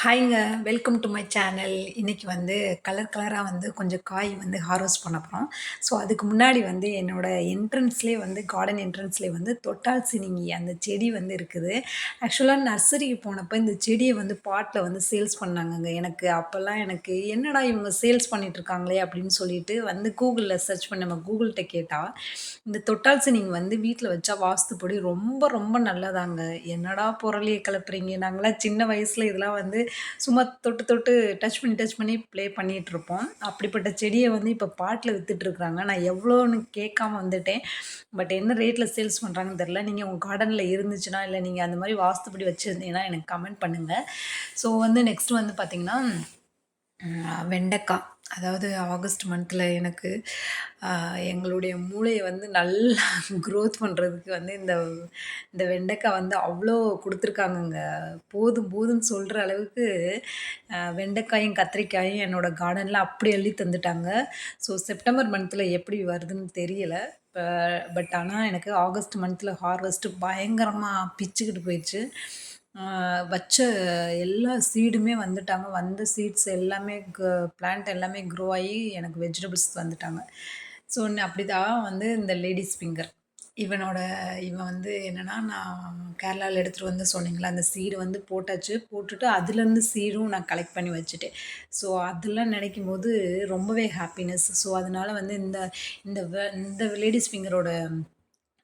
ஹாய்ங்க welcome to my channel இன்றைக்கி வந்து colour கலராக வந்து கொஞ்சம் காய் வந்து ஹார்வெஸ்ட் பண்ண போகிறோம் ஸோ அதுக்கு முன்னாடி வந்து என்னோடய என்ட்ரன்ஸ்லேயே வந்து கார்டன் என்ட்ரன்ஸ்லேயே வந்து தொட்டால் சினிங்கி அந்த செடி வந்து இருக்குது. ஆக்சுவலாக நர்சரிக்கு போனப்போ இந்த செடியை வந்து பாட்டில் வந்து சேல்ஸ் பண்ணாங்கங்க. எனக்கு அப்போல்லாம் எனக்கு என்னடா இவங்க சேல்ஸ் பண்ணிகிட்ருக்காங்களே அப்படின்னு சொல்லிட்டு வந்து கூகுளில் சர்ச் பண்ண நம்ம கூகுள்கிட்ட கேட்டால் இந்த தொட்டால் சினிங் வந்து வீட்டில் வச்சா வாஸ்துப்படி ரொம்ப ரொம்ப நல்லதாங்க. என்னடா பொருளையை கிளப்புறீங்க நாங்களாம் சின்ன வயசில் இதெல்லாம் வந்து சும்மா தொட்டு தொட்டு டச் பண்ணி டச் பண்ணி ப்ளே பண்ணிகிட்ருப்போம் அப்படிப்பட்ட செடியை வந்து இப்போ பாட்டில் விற்றுட்ருக்குறாங்க நான் எவ்வளோன்னு கேட்காம வந்துட்டேன். பட் என்ன ரேட்டில் சேல்ஸ் பண்ணுறாங்கன்னு தெரில நீங்கள் உங்கள் கார்டனில் இருந்துச்சுன்னா இல்லை நீங்கள் அந்த மாதிரி வாஸ்துப்படி வச்சுருந்தீங்கன்னா எனக்கு கமெண்ட் பண்ணுங்கள் ஸோ வந்து நெக்ஸ்ட் வந்து பார்த்திங்கன்னா வெண்டைக்காய் அதாவது ஆகஸ்ட் மந்த்தில் எனக்கு எங்களுடைய மூளையை வந்து நல்லா க்ரோத் பண்ணுறதுக்கு வந்து இந்த இந்த வெண்டைக்காய் வந்து அவ்வளோ கொடுத்துருக்காங்கங்க. போதும் போதும்னு சொல்கிற அளவுக்கு வெண்டைக்காயும் கத்திரிக்காயும் என்னோடய கார்டனில் அப்படி அள்ளி தந்துட்டாங்க. ஸோ செப்டம்பர் மந்த்தில் எப்படி வருதுன்னு தெரியலை. இப்போ பட் ஆனால் எனக்கு ஆகஸ்ட் மந்த்தில் ஹார்வெஸ்ட்டு பயங்கரமாக பிச்சுக்கிட்டு போயிடுச்சு. வச்ச எல்லா சீடுமே வந்துட்டாங்க. வந்த சீட்ஸ் எல்லாமே பிளான்ட் எல்லாமே க்ரோ ஆகி எனக்கு வெஜிடபிள்ஸ் வந்துட்டாங்க. ஸோ அப்படி தான் வந்து இந்த லேடிஸ் ஃபிங்கர் இவனோட இவன் வந்து என்னென்னா நான் கேரளாவில் எடுத்துகிட்டு வந்து சொன்னீங்களா அந்த சீடு வந்து போட்டாச்சு. போட்டுட்டு அதுலேருந்து சீடும் நான் கலெக்ட் பண்ணி வச்சுட்டேன். ஸோ அதெல்லாம் நினைக்கும் போது ரொம்பவே ஹாப்பினஸ் ஸோ அதனால் வந்து இந்த இந்த இந்த லேடிஸ் ஃபிங்கரோட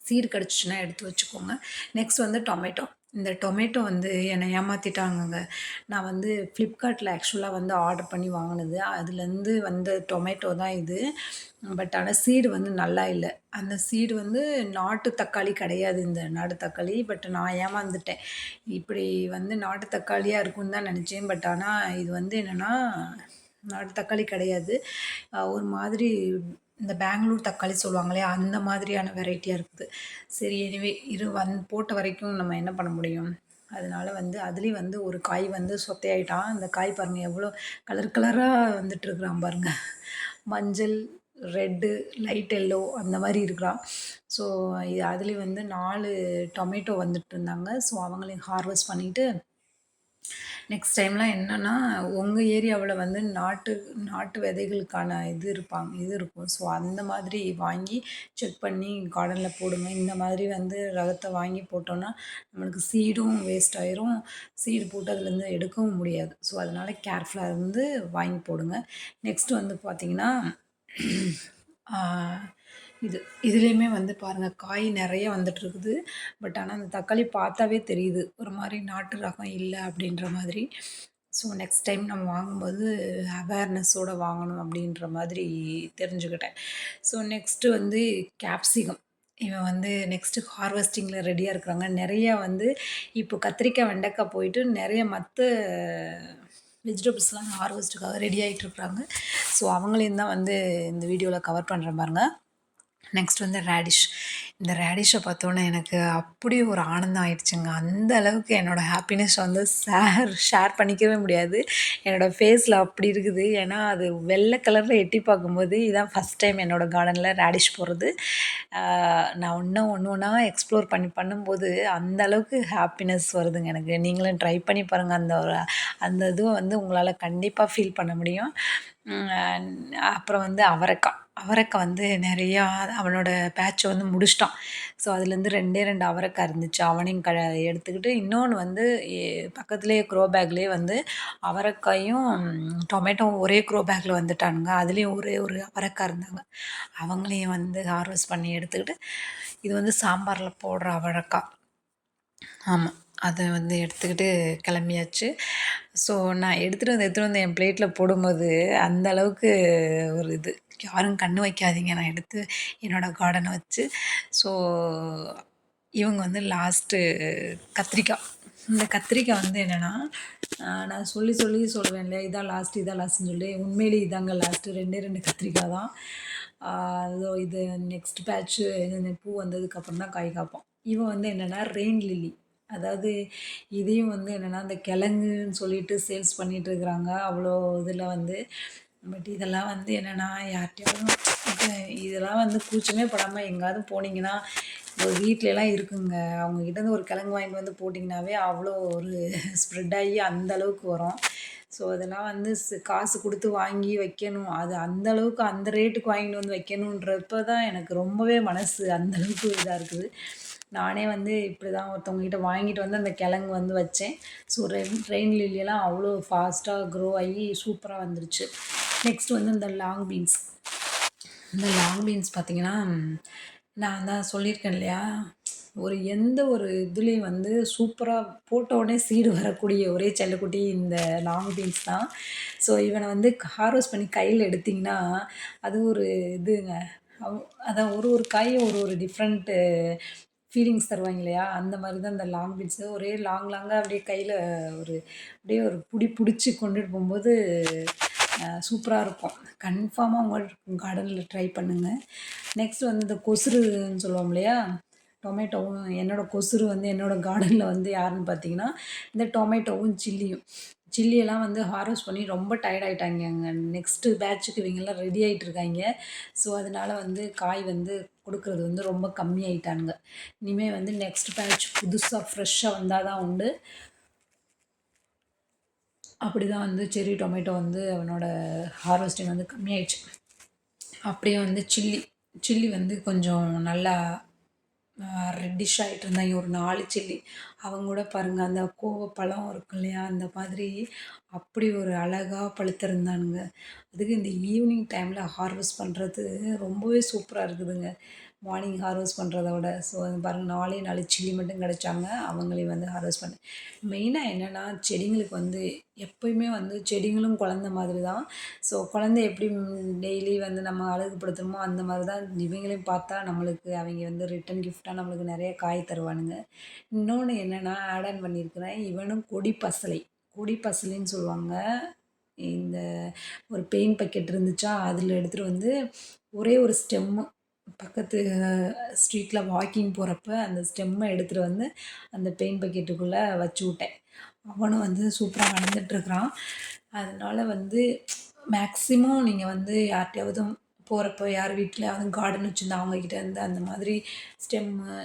சீடு கிடச்சிச்சின்னா எடுத்து வச்சுக்கோங்க. நெக்ஸ்ட் வந்து டொமேட்டோ இந்த டொமேட்டோ வந்து என்னை ஏமாற்றிட்டாங்கங்க நான் வந்து ஃப்ளிப்கார்ட்டில் ஆக்சுவலாக வந்து ஆர்டர் பண்ணி வாங்கினது. அதுலேருந்து வந்த டொமேட்டோ தான் இது. பட் ஆனால் சீடு வந்து நல்லா இல்லை. அந்த சீடு வந்து நாட்டு தக்காளி கிடையாது இந்த நாட்டு தக்காளி. பட் நான் ஏமாந்துட்டேன். இப்படி வந்து நாட்டு தக்காளியாக இருக்கும்னு தான் நினச்சேன். பட் ஆனால் இது வந்து என்னென்னா நாட்டு தக்காளி கிடையாது. ஒரு மாதிரி இந்த பெங்களூர் தக்காளி சொல்லுவாங்களே அந்த மாதிரியான வெரைட்டியாக இருக்குது. சரி எனிவே இரு வந் போட்ட வரைக்கும் நம்ம என்ன பண்ண முடியும்? அதனால் வந்து அதுலேயும் வந்து ஒரு காய் வந்து சொத்தையாயிட்டான். அந்த காய் பாருங்கள் எவ்வளோ கலர் கலராக வந்துட்டுருக்குறான் பாருங்கள் மஞ்சள் ரெட்டு லைட் எல்லோ அந்த மாதிரி இருக்கிறான். ஸோ இது அதுலேயும் வந்து நாலு டொமேட்டோ வந்துட்டு இருந்தாங்க. ஸோ அவங்களையும் ஹார்வெஸ்ட் பண்ணிவிட்டு நெக்ஸ்ட் டைம்லாம் என்னென்னா உங்கள் ஏரியாவில் வந்து நாட்டு நாட்டு விதைகளுக்கான இது இருப்பாங்க இது இருக்கும். ஸோ அந்த மாதிரி வாங்கி செக் பண்ணி கார்டனில் போடுங்க. இந்த மாதிரி வந்து ரகத்தை வாங்கி போட்டோன்னா நம்மளுக்கு சீடும் வேஸ்ட் ஆயிரும். சீடு போட்டு அதுலேருந்து எடுக்கவும் முடியாது. ஸோ அதனால் கேர்ஃபுல்லாக இருந்து வாங்கி போடுங்க. நெக்ஸ்ட்டு வந்து பார்த்திங்கன்னா இது இதுலேயுமே வந்து பாருங்கள் காய் நிறைய வந்துட்டுருக்குது. பட் ஆனால் அந்த தக்காளி பார்த்தாவே தெரியுது. ஒரு மாதிரி நாட்டு ரகம் இல்லை அப்படின்ற மாதிரி. ஸோ நெக்ஸ்ட் டைம் நம்ம வாங்கும்போது அவேர்னஸோடு வாங்கணும் அப்படின்ற மாதிரி தெரிஞ்சுக்கிட்டேன். ஸோ நெக்ஸ்ட்டு வந்து கேப்சிகம் இவன் வந்து நெக்ஸ்ட்டு ஹார்வெஸ்டிங்கில் ரெடியாக இருக்கிறாங்க. நிறையா வந்து இப்போ கத்திரிக்காய் வெண்டைக்காய் போயிட்டு நிறைய மற்ற வெஜிடபிள்ஸ்லாம் ஹார்வெஸ்ட்டுக்காக ரெடி ஆகிட்டு இருக்கிறாங்க ஸோ அவங்களையும் தான் வந்து இந்த வீடியோவில் கவர் பண்ணுறேன் பாருங்கள் நெக்ஸ்ட் வந்து ரேடிஷ் இந்த ரேடிஷை பார்த்தோன்னே எனக்கு அப்படி ஒரு ஆனந்தம் ஆயிடுச்சுங்க. அந்த அளவுக்கு என்னோடய ஹாப்பினஸ் வந்து ஷேர் ஷேர் பண்ணிக்கவே முடியாது. என்னோடய ஃபேஸில் அப்படி இருக்குது. ஏன்னா அது வெள்ளை கலரில் எட்டி பார்க்கும்போது இதுதான் ஃபஸ்ட் டைம் என்னோடய கார்டனில் ரேடிஷ் போடுறது. நான் ஒன்றும் ஒன்று ஒன்றா எக்ஸ்ப்ளோர் பண்ணி பண்ணும்போது அந்த அளவுக்கு ஹாப்பினஸ் வருதுங்க எனக்கு. நீங்களும் ட்ரை பண்ணி பாருங்கள் அந்த ஒரு அந்த இதுவை வந்து உங்களால் கண்டிப்பாக ஃபீல் பண்ண முடியும். அப்புறம் வந்து அவரைக்காய். அவரைக்காய் வந்து நிறையா அவனோட பேட்சை வந்து முடிச்சிட்டான். ஸோ அதுலேருந்து ரெண்டே ரெண்டு அவரைக்காய் இருந்துச்சு. அவனையும் க எடுத்துக்கிட்டு இன்னொன்று வந்து பக்கத்துலேயே க்ரோ பேக்லேயே வந்து அவரைக்காயும் டொமேட்டோவும் ஒரே க்ரோ பேக்கில் வந்துட்டானுங்க. அதுலேயும் ஒரே ஒரு அவரைக்காய் இருந்தாங்க. அவங்களையும் வந்து ஹார்வெஸ்ட் பண்ணி எடுத்துக்கிட்டு இது வந்து சாம்பாரில் போடுற அவரைக்காய். ஆமாம் அதை வந்து எடுத்துக்கிட்டு கிளம்பியாச்சு. ஸோ நான் எடுத்துகிட்டு வந்து எடுத்துகிட்டு வந்து என் பிளேட்டில் போடும்போது அந்த அளவுக்கு ஒரு இது. யாரும் கண்ணு வைக்காதீங்க. நான் எடுத்து என்னோடய கார்டனை வச்சு ஸோ இவங்க வந்து லாஸ்ட்டு கத்திரிக்காய். இந்த கத்திரிக்காய் வந்து என்னென்னா நான் சொல்லி சொல்லி சொல்லுவேன் இல்லையா இதான் லாஸ்ட்டு இதான் லாஸ்ட்டுன்னு சொல்லி உண்மையிலே இதாங்க லாஸ்ட்டு ரெண்டே ரெண்டு கத்திரிக்காய் தான். அதோ இது நெக்ஸ்ட் பேட்ச்சு பூ வந்ததுக்கப்புறம் தான் காய் காப்போம். இவன் வந்து என்னென்னா ரெயின் லில்லி அதாவது இதையும் வந்து என்னென்னா இந்த கிழங்குன்னு சொல்லிட்டு சேல்ஸ் பண்ணிகிட்டு இருக்கிறாங்க. அவ்வளோ இதில் வந்து பட் இதெல்லாம் வந்து என்னென்னா யார்கிட்டையும் இதெல்லாம் வந்து கூச்சமே படாமல் எங்கேயாவது போனீங்கன்னா ஒரு வீட்லலாம் இருக்குங்க. அவங்க கிட்டேருந்து ஒரு கிழங்கு வாங்கிட்டு வந்து போட்டிங்கனாவே அவ்வளோ ஒரு ஸ்ப்ரெட் ஆகி அந்த அளவுக்கு வரும். ஸோ அதெல்லாம் வந்து காசு கொடுத்து வாங்கி வைக்கணும். அது அந்த அளவுக்கு அந்த ரேட்டுக்கு வாங்கிட்டு வந்து வைக்கணுன்றப்ப தான் எனக்கு ரொம்பவே மனசு அந்த அளவுக்கு இதாக இருக்குது. நானே வந்து இப்படி தான் ஒருத்தவங்ககிட்ட வாங்கிட்டு வந்து அந்த கிழங்கு வந்து வச்சேன். ஸோ ரெயின் ரெயின் லில்லியெல்லாம் அவ்வளோ ஃபாஸ்ட்டாக க்ரோ ஆகி சூப்பராக வந்துருச்சு. நெக்ஸ்ட் வந்து இந்த லாங் பீன்ஸ் இந்த லாங் பீன்ஸ் பார்த்தீங்கன்னா நான் தான் சொல்லியிருக்கேன் இல்லையா? ஒரு எந்த ஒரு இதுலேயும் வந்து சூப்பராக போட்ட உடனே சீடு வரக்கூடிய ஒரே செல்லக்குட்டி இந்த லாங் பீன்ஸ் தான். ஸோ இவனை வந்து ஹார்வெஸ்ட் பண்ணி கையில் எடுத்திங்கன்னா அது ஒரு இதுங்க. அவ் அதான் ஒரு ஒரு காயும் ஒரு ஒரு டிஃப்ரெண்ட்டு ஃபீலிங்ஸ் தருவாங்க இல்லையா? அந்த மாதிரி தான் இந்த லாங் பீன்ஸு ஒரே லாங் லாங்காக அப்படியே கையில் ஒரு அப்படியே ஒரு பிடி பிடிச்சி கொண்டுட்டு போகும்போது சூப்பராக இருக்கும். கன்ஃபார்மாக உங்கள் கார்டனில் ட்ரை பண்ணுங்கள் நெக்ஸ்ட் வந்து இந்த கொசுருன்னு சொல்லுவோம் இல்லையா? டொமேட்டோவும் என்னோடய கொசுறு வந்து என்னோடய கார்டனில் வந்து யாருன்னு பார்த்தீங்கன்னா இந்த டொமேட்டோவும் சில்லியும் சில்லியெல்லாம் வந்து ஹார்வெஸ்ட் பண்ணி ரொம்ப டயர்ட் ஆகிட்டாங்கங்க நெக்ஸ்ட்டு பேட்சுக்கு இவங்கெல்லாம் ரெடி ஆகிட்டு இருக்காங்க. ஸோ அதனால வந்து காய் வந்து கொடுக்குறது வந்து ரொம்ப கம்மியாயிட்டானுங்க இனிமேல் வந்து நெக்ஸ்ட் பேட்ச் புதுசாக ஃப்ரெஷ்ஷாக வந்தால் தான் உண்டு. அப்படி தான் வந்து செரி டொமேட்டோ வந்து அவனோட ஹார்வெஸ்டிங் வந்து கம்மியாயிடுச்சு. அப்படியே வந்து சில்லி சில்லி வந்து கொஞ்சம் நல்லா ரெட்டிஷ் ஆகிட்டு இருந்தாங்க ஒரு நாலு சில்லி. அவங்க கூட பாருங்கள் அந்த கோவப்பழம் இருக்கும் இல்லையா அந்த மாதிரி அப்படி ஒரு அழகாக பழுத்திருந்தானுங்க. அதுக்கு இந்த ஈவினிங் டைமில் ஹார்வெஸ்ட் பண்ணுறது ரொம்பவே சூப்பராக இருக்குதுங்க. மார்னிங் ஹார்வெஸ்ட் பண்ணுறத விட ஸோ பாருங்கள் நாலே நாலு சில்லி மட்டும் கிடச்சாங்க அவங்களையும் வந்து ஹார்வெஸ்ட் பண்ணேன். மெயினாக என்னென்னா செடிங்களுக்கு வந்து எப்பயுமே வந்து செடிங்களும் குழந்த மாதிரி தான் ஸோ குழந்த எப்படி டெய்லி வந்து நம்ம அழகுப்படுத்துகிறோமோ அந்த மாதிரி தான் இவங்களையும் பார்த்தா நம்மளுக்கு அவங்க வந்து ரிட்டன் கிஃப்டாக நம்மளுக்கு நிறைய காய் தருவானுங்க. இன்னொன்று என்னென்னா ஆட் ஆன் பண்ணியிருக்கிறேன் இவனும் கொடி பசலை. கொடி பசலைன்னு சொல்லுவாங்க. இந்த ஒரு பெயிண்ட் பக்கெட் இருந்துச்சா அதில் எடுத்துகிட்டு வந்து ஒரே ஒரு ஸ்டெம்மு பக்கத்து ஸ்ட்ரீட்டில் வாக்கிங் போகிறப்ப அந்த ஸ்டெம்மை எடுத்துகிட்டு வந்து அந்த பெயிண்ட் பக்கெட்டுக்குள்ளே வச்சு விட்டேன். அவனும் வந்து சூப்பராக வளர்ந்துட்ருக்குறான் அதனால் வந்து மேக்ஸிமம் நீங்கள் வந்து யார்கிட்டையாவது போகிறப்ப யார் வீட்டில் வீட்லையாவது கார்டன் வச்சுருந்தா அவங்கக்கிட்ட இருந்து அந்த மாதிரி ஸ்டெம்மு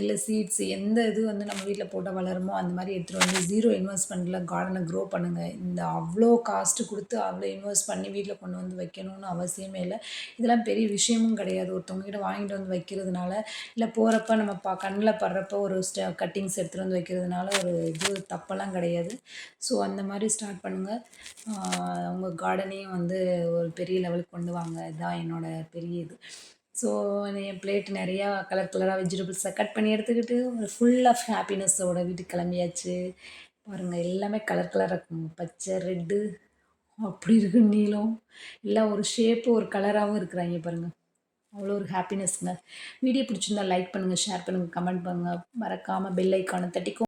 இல்லை சீட்ஸு எந்த இது வந்து நம்ம வீட்டில் போட்டால் வளருமோ அந்த மாதிரி எடுத்துகிட்டு வந்து ஜீரோ இன்வெஸ்ட்மெண்ட்டில் கார்டனை க்ரோ பண்ணுங்கள் இந்த அவ்வளோ காஸ்ட்டு கொடுத்து அவ்வளோ இன்வெஸ்ட் பண்ணி வீட்டில் கொண்டு வந்து வைக்கணும்னு அவசியமே இல்லை. இதெல்லாம் பெரிய விஷயமும் கிடையாது. ஒருத்தவங்ககிட்ட வாங்கிட்டு வந்து வைக்கிறதுனால இல்லை போகிறப்ப நம்ம பா கண்ணில் படுறப்ப ஒரு ஸ்ட கட்டிங்ஸ் எடுத்துகிட்டு வந்து வைக்கிறதுனால ஒரு இது தப்பெல்லாம் கிடையாது. ஸோ அந்த மாதிரி ஸ்டார்ட் பண்ணுங்கள் உங்கள் கார்டனையும் வந்து ஒரு பெரிய லெவலுக்கு கொண்டு வாங்க. இதுதான் என்னோடய பெரிய இது. ஸோ என் பிளேட் நிறையா கலர் கலராக வெஜிடபிள்ஸை கட் பண்ணி எடுத்துக்கிட்டு ஒரு ஃபுல் ஆஃப் ஹாப்பினஸ்ஸோட வீட்டுக்கு கிளம்பியாச்சு. பாருங்கள் எல்லாமே கலர் கலராக இருக்குங்க பச்சை ரெட்டு அப்படி இருக்கு நீளம். எல்லாம் ஒரு ஷேப்பு ஒரு கலராகவும் இருக்கிறாங்க பாருங்கள் அவ்வளோ ஒரு ஹாப்பினஸ்ங்க வீடியோ பிடிச்சிருந்தா லைக் பண்ணுங்கள் ஷேர் பண்ணுங்கள் கமெண்ட் பண்ணுங்கள் மறக்காமல் பெல் ஐக்கானை தட்டிக்கோ